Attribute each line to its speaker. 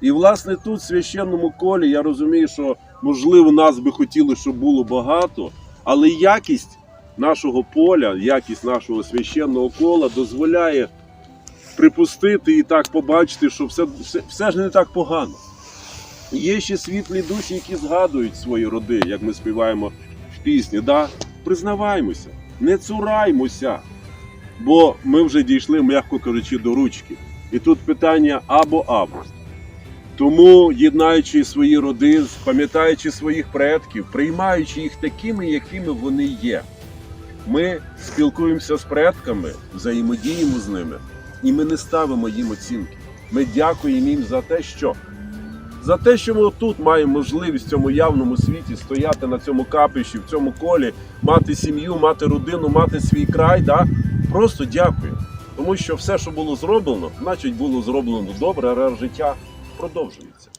Speaker 1: І власне тут, в священному колі, я розумію, що можливо нас би хотіли, щоб було багато, але якість нашого поля, якість нашого священного кола дозволяє припустити і так побачити, що все, все, все ж не так погано. Є ще світлі душі, які згадують свої роди, як ми співаємо в пісні. Да? Признаваймося, не цураймося, бо ми вже дійшли, м'яко кажучи, до ручки. І тут питання або-або. Тому, єднаючи свої роди, пам'ятаючи своїх предків, приймаючи їх такими, якими вони є, ми спілкуємося з предками, взаємодіємо з ними, і ми не ставимо їм оцінки. Ми дякуємо їм за те, що за те, що ми тут маємо можливість в цьому явному світі стояти на цьому капищі, в цьому колі, мати сім'ю, мати родину, мати свій край. Да? Просто дякую. Тому що все, що було зроблено, значить було зроблено добре, а життя продовжується.